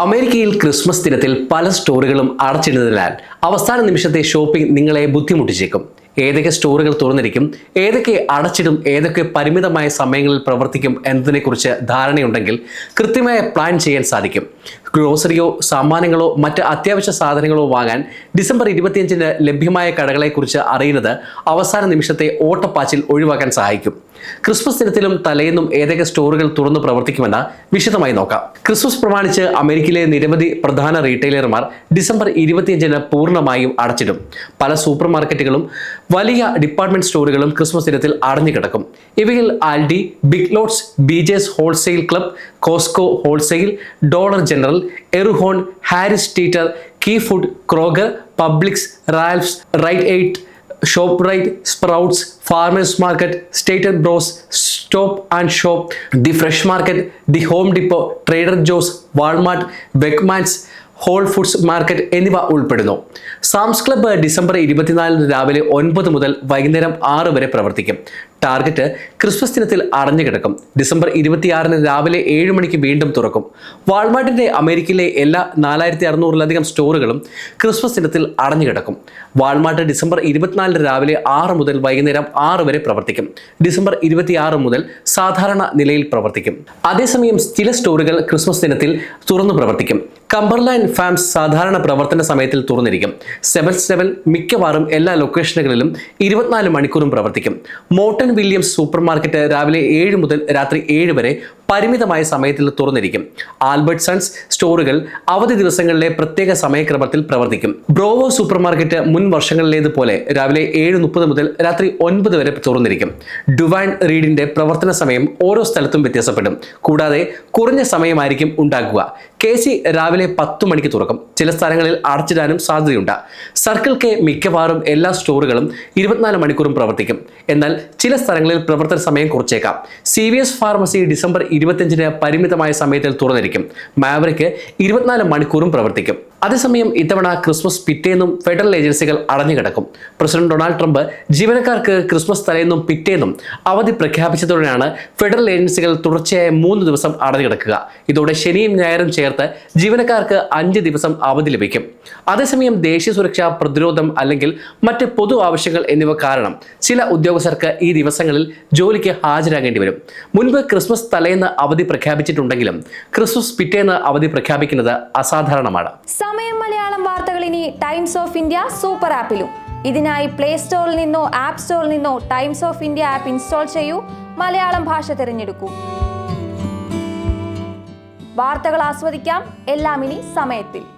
അമേരിക്കയിൽ ക്രിസ്മസ് ദിനത്തിൽ പല സ്റ്റോറുകളും അടച്ചിടുന്നതിനാൽ അവസാന നിമിഷത്തെ ഷോപ്പിംഗ് നിങ്ങളെ ബുദ്ധിമുട്ടിച്ചേക്കും. ഏതൊക്കെ സ്റ്റോറുകൾ തുറന്നിരിക്കും ഏതൊക്കെ അടച്ചിടും ഏതൊക്കെ പരിമിതമായ സമയങ്ങളിൽ പ്രവർത്തിക്കും എന്നതിനെക്കുറിച്ച് ധാരണയുണ്ടെങ്കിൽ കൃത്യമായ പ്ലാൻ ചെയ്യാൻ സാധിക്കും. ഗ്രോസറിയോ സമ്മാനങ്ങളോ മറ്റ് അത്യാവശ്യ സാധനങ്ങളോ വാങ്ങാൻ ഡിസംബർ ഇരുപത്തിയഞ്ചിന് ലഭ്യമായ കടകളെക്കുറിച്ച് അറിയുന്നത് അവസാന നിമിഷത്തെ ഓട്ടപ്പാച്ചിൽ ഒഴിവാക്കാൻ സഹായിക്കും. ക്രിസ്മസ് ദിനത്തിലും തലേന്നും ഏതൊക്കെ സ്റ്റോറുകൾ തുറന്നു പ്രവർത്തിക്കുമെന്ന് വിശദമായി നോക്കാം. ക്രിസ്മസ് പ്രമാണിച്ച് അമേരിക്കയിലെ നിരവധി പ്രധാന റീറ്റെയിലർമാർ ഡിസംബർ ഇരുപത്തിയഞ്ചിന് പൂർണമായും അടച്ചിടും. പല സൂപ്പർ മാർക്കറ്റുകളും വലിയ ഡിപ്പാർട്ട്മെന്റ് സ്റ്റോറുകളും ക്രിസ്മസ് ദിനത്തിൽ അടഞ്ഞു കിടക്കും. ഇവയിൽ Aldi Big Lots BJ's wholesale club Costco wholesale Dollar General Erewhon Harris Teeter Key Food Kroger Publix Ralphs Rite Aid ShopRite Sprouts Farmers Market Stater Bros Stop and Shop the Fresh Market the Home Depot Trader Joe's Walmart Wegmans Whole Foods Market എന്നിവ ഉൾപ്പെടുന്നു. സാംസ് club December ഇരുപത്തിനാലിന് രാവിലെ ഒൻപത് മുതൽ വൈകുന്നേരം ആറ് വരെ പ്രവർത്തിക്കും. ടാർഗറ്റ് ക്രിസ്മസ് ദിനത്തിൽ അടഞ്ഞു കിടക്കും. ഡിസംബർ ഇരുപത്തിയാറിന് രാവിലെ ഏഴ് മണിക്ക് വീണ്ടും തുറക്കും. വാൾമാർട്ടിന്റെ അമേരിക്കയിലെ എല്ലാ നാലായിരത്തി അറുന്നൂറിലധികം സ്റ്റോറുകളും ക്രിസ്മസ് ദിനത്തിൽ അടഞ്ഞു കിടക്കും. വാൾമാർട്ട് ഡിസംബർ ഇരുപത്തിനാലിന് രാവിലെ ആറ് മുതൽ വൈകുന്നേരം ആറ് വരെ പ്രവർത്തിക്കും. ഡിസംബർ ഇരുപത്തിയാറ് മുതൽ സാധാരണ നിലയിൽ പ്രവർത്തിക്കും. അതേസമയം ചില സ്റ്റോറുകൾ ക്രിസ്മസ് ദിനത്തിൽ തുറന്നു പ്രവർത്തിക്കും. കംബർലൈൻ ഫാംസ് സാധാരണ പ്രവർത്തന സമയത്തിൽ തുറന്നിരിക്കും. സെവൻ സെവൻ മിക്കവാറും എല്ലാ ലൊക്കേഷനുകളിലും ഇരുപത്തിനാല് മണിക്കൂറും പ്രവർത്തിക്കും. മോട്ടൺ വില്യംസ് സൂപ്പർ മാർക്കറ്റ് രാവിലെ ഏഴ് മുതൽ രാത്രി ഏഴ് വരെ പരിമിതമായ സമയത്തിൽ തുറന്നിരിക്കും. ആൽബർട്ട് സൺസ് സ്റ്റോറുകൾ അവധി ദിവസങ്ങളിലെ പ്രത്യേക സമയക്രമത്തിൽ പ്രവർത്തിക്കും. ബ്രോവോ സൂപ്പർ മാർക്കറ്റ് മുൻ വർഷങ്ങളിലേതുപോലെ രാവിലെ ഏഴ് മുപ്പത് മുതൽ രാത്രി ഒൻപത് വരെ തുറന്നിരിക്കും. ഡുവാൻ റീഡിന്റെ പ്രവർത്തന സമയം ഓരോ സ്ഥലത്തും വ്യത്യാസപ്പെടും. കൂടാതെ കുറഞ്ഞ സമയമായിരിക്കും ഉണ്ടാക്കുക. കെ സി രാവിലെ പത്തു മണിക്ക് തുറക്കും. ചില സ്ഥലങ്ങളിൽ അടച്ചിടാനും സാധ്യതയുണ്ട്. സർക്കിൾ കെ മിക്കവാറും എല്ലാ സ്റ്റോറുകളും ഇരുപത്തിനാല് മണിക്കൂറും പ്രവർത്തിക്കും. എന്നാൽ ചില സ്ഥലങ്ങളിൽ പ്രവർത്തന സമയം കുറച്ചേക്കാം. സി ഫാർമസി ഡിസംബർ ഇരുപത്തിയഞ്ചിന് പരിമിതമായ സമയത്തിൽ തുറന്നിരിക്കും. മാവറിക്ക് ഇരുപത്തിനാല് മണിക്കൂറും പ്രവർത്തിക്കും. അതേസമയം ഇത്തവണ ക്രിസ്മസ് പിറ്റേന്നും ഫെഡറൽ ഏജൻസികൾ അടഞ്ഞു കിടക്കും പ്രസിഡന്റ് ഡൊണാൾഡ് ട്രംപ് ജീവനക്കാർക്ക് ക്രിസ്മസ് തലേന്നും പിറ്റേന്നും അവധി പ്രഖ്യാപിച്ചതോടെയാണ് ഫെഡറൽ ഏജൻസികൾ തുടർച്ചയായ മൂന്ന് ദിവസം അടഞ്ഞു കിടക്കുക ഇതോടെ ശനിയും ഞായറും ചേർത്ത് ജീവനക്കാർക്ക് അഞ്ച് ദിവസം അവധി ലഭിക്കും. അതേസമയം ദേശീയ സുരക്ഷ പ്രതിരോധം അല്ലെങ്കിൽ മറ്റ് പൊതു ആവശ്യങ്ങൾ എന്നിവ കാരണം ചില ഉദ്യോഗസ്ഥർക്ക് ഈ ദിവസങ്ങളിൽ ജോലിക്ക് ഹാജരാകേണ്ടി വരും മുൻപ് ക്രിസ്മസ് അവധി പ്രഖ്യാപിച്ചിട്ടുണ്ടെങ്കിലും ക്രിസ്മസ് പിറ്റേന്ന് അവധി പ്രഖ്യാപിക്കുന്നത് അസാധാരണമാണ്. സമയം മലയാളം വാർത്തകൾ ഇനി ടൈംസ് ഓഫ് ഇന്ത്യ സൂപ്പർ ആപ്പിലും. ഇതിനായി പ്ലേ സ്റ്റോറിൽ നിന്നോ ആപ്പ് സ്റ്റോറിൽ നിന്നോ Times of India app install ചെയ്യൂ. മലയാളം ഭാഷ തിരഞ്ഞെടുക്കൂ. വാർത്തകൾ ആസ്വദിക്കാം. എല്ലാം ഇനി സമയത്തിൽ.